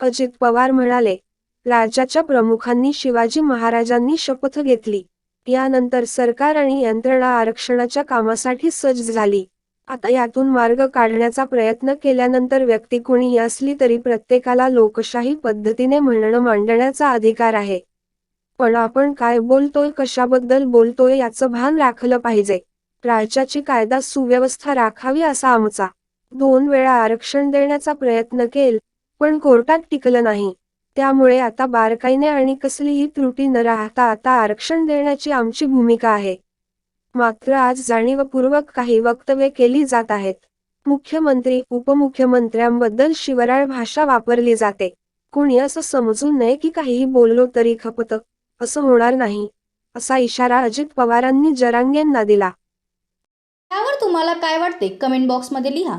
अजित पवार म्हणाले राज्याच्या प्रमुखांनी शिवाजी महाराजांनी शपथ घेतली. यानंतर सरकार आणि यंत्रणा आरक्षणाच्या कामासाठी सज्ज झाली. आता यातून मार्ग काढण्याचा प्रयत्न केल्यानंतर व्यक्ती कोणी असली तरी प्रत्येकाला लोकशाही पद्धतीने म्हणणं मांडण्याचा अधिकार आहे. पण आपण काय बोलतोय कशाबद्दल बोलतोय याचं भान राखलं पाहिजे. राज्याची कायदा सुव्यवस्था राखावी असा आमचा. दोन वेळा आरक्षण देण्याचा प्रयत्न केल. पण कोर्टात टिकलं नाही. त्यामुळे आता बारकाईने आणि कसलीही त्रुटी न राहता आता आरक्षण देण्याची आमची भूमिका आहे. मात्र आज जाणीवपूर्वक काही वक्तव्य केली जात आहेत. मुख्यमंत्री उपमुख्यमंत्र्यांबद्दल शिवराळ भाषा वापरली जाते. कोणी असं समजू नये की काहीही बोललो तरी खपत असं होणार नाही असा इशारा अजित पवारांनी जरांगेंना दिला. त्यावर तुम्हाला काय वाटते? कमेंट बॉक्समध्ये लिहा.